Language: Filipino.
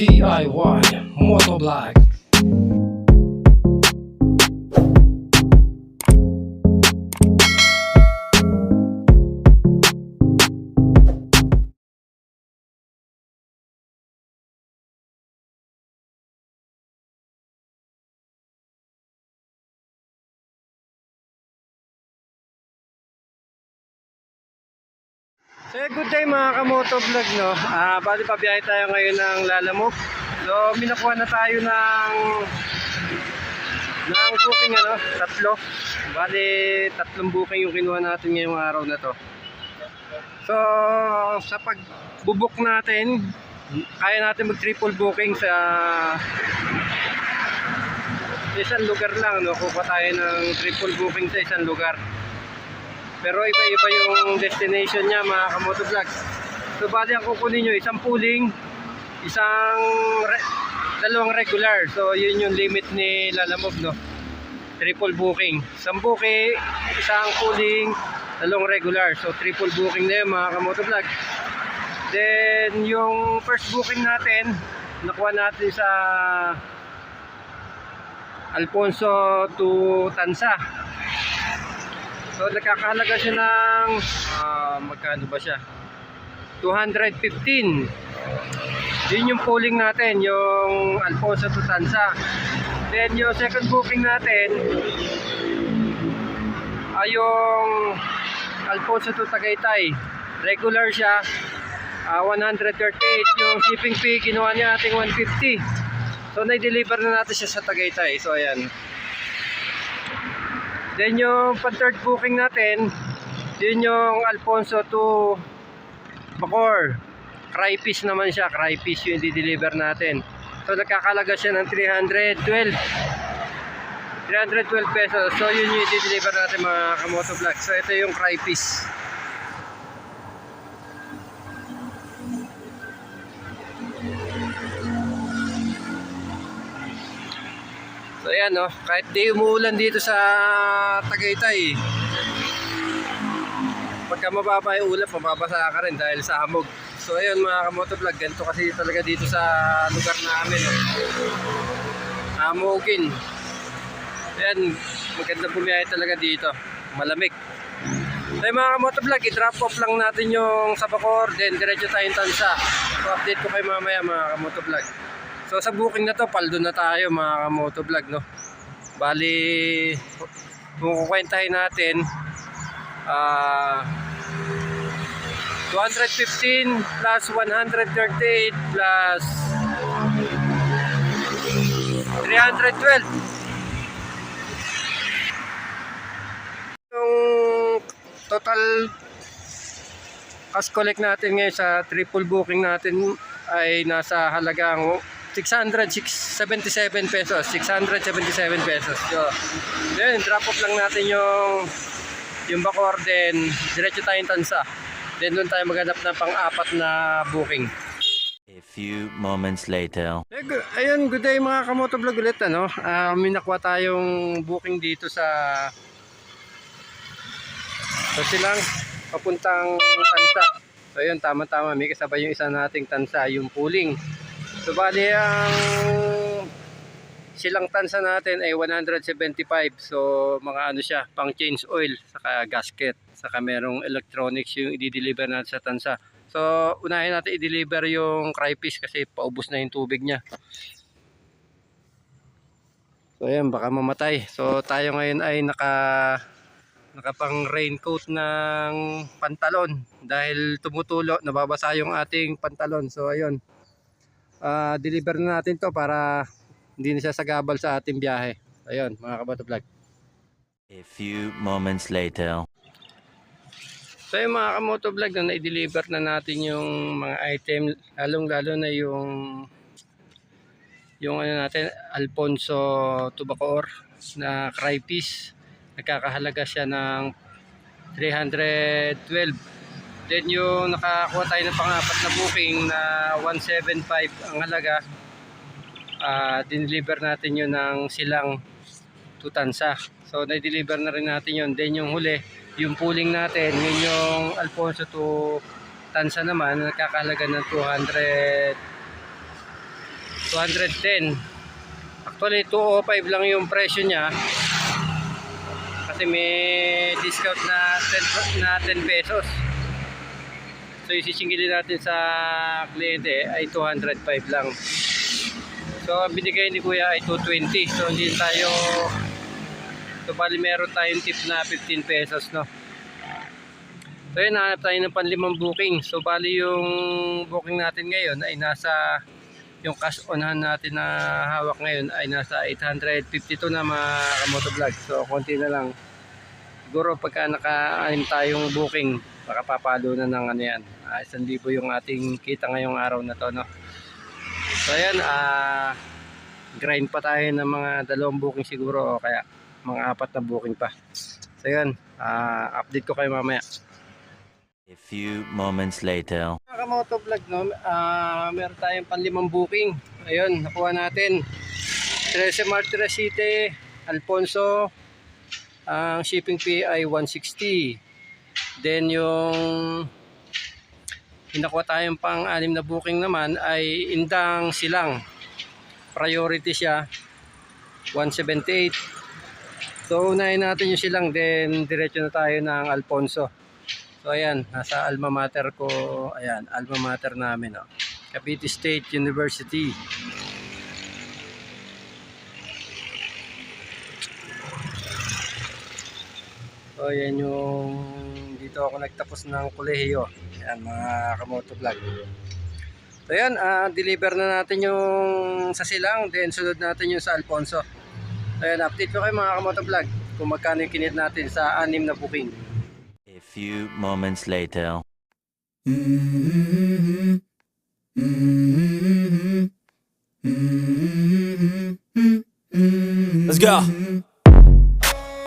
DIY Motovlog So good day mga kamoto vlog no. Ah, bali pa biyahe tayo ngayon ng Lalamove. So minakuha na tayo ng ng booking ano, tatlo. Bali tatlong booking yung kinuha natin ngayong araw na to. So sa pagbubuk natin, kaya natin mag triple booking sa isang lugar lang no. Kuha tayo ng triple booking sa isang lugar. Pero iba-iba yung destination niya mga kamoto. So bali ang kukunin nyo, isang pooling, isang re- dalawang regular. So yun yung limit ni Lalamove no. Triple booking. Isang booking, isang pooling, dalawang regular. So triple booking na yun mga kamoto. Then yung first booking natin, nakuha natin sa Alfonso to Tansa. So nagkakahalaga siya ng ah, magkano ba siya? 215. Yun yung pooling natin, yung Alfonso to Tansa. Then yung second booking natin ay yung Alfonso to Tagaytay. Regular siya. ah, 138 yung shipping fee kinuha niya ating 150. So na-deliver na natin siya sa Tagaytay. So ayan. Then yung pan third booking natin, yun yung Alfonso to Bacor. Cryfish naman siya, cryfish yung di-deliver natin. So nagkakalaga siya ng 312. 312 pesos. So yun yung di-deliver natin mga kamoto vlog. So ito yung cryfish. Ayan no, kahit di umuulan dito sa Tagaytay. Pagka mababa yung ulap, mababasa ka rin dahil sa hamog. So ayun mga kamotovlog, ganito kasi talaga dito sa lugar namin. No? Hamogin. Ayan, maganda bumiyahe talaga dito. Malamig. Ayun, mga kamotovlog, i-drop off lang natin yung sa Bacor, then diretso tayong tansa. So update ko kayo mamaya mga kamotovlog. So sa booking na to, paldo na tayo mga kamoto vlog no. Bali kung kukwentahin natin ah 215 plus 138 plus 312 yung total cash collect natin ngayon sa triple booking natin ay nasa halagang 677 pesos 677 pesos so, yun drop off lang natin yung yung Bacor then diretso tayong Tansa then doon tayo maghanap ng pang-apat na booking A few moments later. Ayun, good day mga kamoto vlog ulit ano. Ah, may nakuha tayong booking dito sa sa silang papuntang Tansa. So ayun, tama-tama, may kasabay yung isa nating Tansa, yung pooling. So bali ang silang Tansa natin ay 175. So mga ano siya, pang change oil, saka gasket, saka merong electronics yung i-deliver natin sa Tansa. So, unahin natin i-deliver yung cryfish kasi paubos na yung tubig niya. So, ayan, baka mamatay. So, tayo ngayon ay naka nakapang raincoat ng pantalon dahil tumutulo, nababasa yung ating pantalon. So, ayun. Ah, deliver na natin to para hindi na siya sagabal sa ating biyahe. Ayun, mga kabato vlog. A few moments later. So yung mga kamoto vlog na na-deliver na natin yung mga item lalong lalo na yung yung ano natin Alfonso Tubacor na cryfish nagkakahalaga siya ng 312 then yung nakakuha tayo ng pangapat na booking na 175 ang halaga ah dineliver natin yun ng silang tutansa so na-deliver na rin natin yun then yung huli yung pooling natin, yun yung Alfonso to Tansa naman, nakakahalaga ng 200 210. Actually, 205 lang yung presyo niya. Kasi may discount na 10, na 10 pesos. So, isisingilin natin sa kliyente ay 205 lang. So, ang binigay ni Kuya ay 220. So, hindi tayo... So, bali meron tayong tip na 15 pesos, no? So, yun, hanap tayo ng panlimang booking. So, bali yung booking natin ngayon ay nasa... Yung cash onhan natin na hawak ngayon ay nasa 852 na mga kamotovlog. So, konti na lang. Siguro pagka naka-anim tayong booking, baka papalo na ng ano yan. Uh, 1,000 yung ating kita ngayong araw na to, no? So ayan, ah grind pa tayo ng mga dalawang booking siguro o kaya mga apat na booking pa. So ayan, ah update ko kayo mamaya. A few moments later. Mga kamoto vlog, no? ah meron tayong panlimang booking. Ayun, nakuha natin. 13 Martires City, Alfonso, ang shipping fee ay 160. Then yung Inakuha tayong pang-anim na booking naman ay Indang Silang. Priority siya 178. So unahin natin yung Silang then diretso na tayo ng Alfonso. So ayan, nasa alma mater ko, ayan, alma mater namin, oh. Cavite State University. So yan yung dito ako nagtapos ng kolehiyo. Yan mga kamoto vlog. So yan, ah, deliver na natin yung sa Silang, then sunod natin yung sa Alfonso. So yan, update ko kayo mga kamoto vlog kung magkano yung kinit natin sa anim na booking. A few moments later. Let's go.